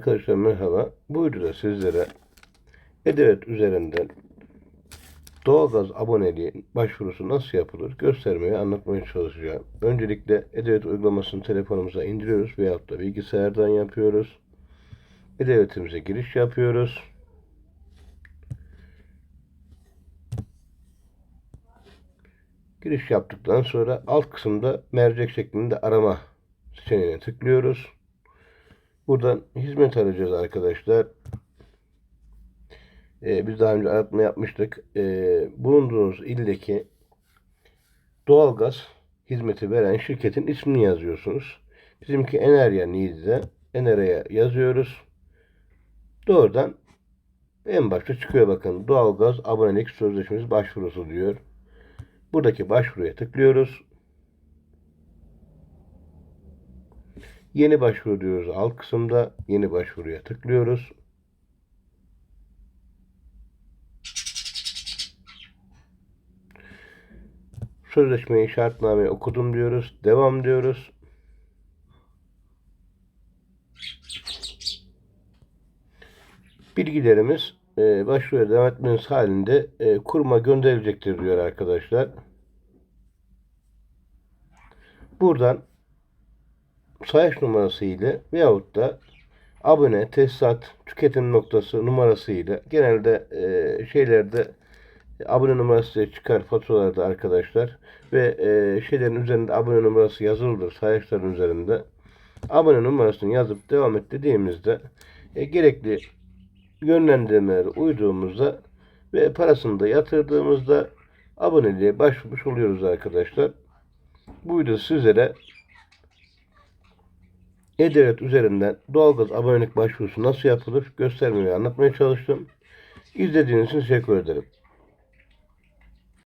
Arkadaşlar merhaba. Bu videoda sizlere Edevet üzerinden doğalgaz aboneliği başvurusu nasıl yapılır göstermeye anlatmaya çalışacağım. Öncelikle Edevet uygulamasını telefonumuza indiriyoruz veyahut da bilgisayardan yapıyoruz. Edevetimize giriş yapıyoruz. Giriş yaptıktan sonra alt kısımda mercek şeklinde arama seçeneğine tıklıyoruz. Buradan hizmet arayacağız arkadaşlar. Ee, biz daha önce aratma yapmıştık. Ee, bulunduğunuz ildeki doğalgaz hizmeti veren şirketin ismini yazıyorsunuz. Bizimki Enerya Niğde'de. Enerya yazıyoruz. Doğrudan en başta çıkıyor bakın. Doğalgaz abonelik sözleşmesi başvurusu diyor. Buradaki başvuruya tıklıyoruz. Yeni başvuru diyoruz alt kısımda. Yeni başvuruya tıklıyoruz. Sözleşmeyi şartnameyi okudum diyoruz. Devam diyoruz. Bilgilerimiz e, başvuruya devam etmeniz halinde e, kuruma gönderilecektir diyor arkadaşlar. Buradan sayaç numarası ile veyahut da abone, tesisat, tüketim noktası numarası ile genelde e, şeylerde abone numarası çıkar faturalarda arkadaşlar ve e, şeylerin üzerinde abone numarası yazılıdır sayaçların üzerinde. Abone numarasını yazıp devam et dediğimizde e, gerekli yönlendirmeleri uyduğumuzda ve parasını da yatırdığımızda aboneliğe başvurmuş oluyoruz arkadaşlar. Bu video sizlere e-Devlet üzerinden doğalgaz abonelik başvurusu nasıl yapılır göstermeyi anlatmaya çalıştım. İzlediğiniz için teşekkür ederim.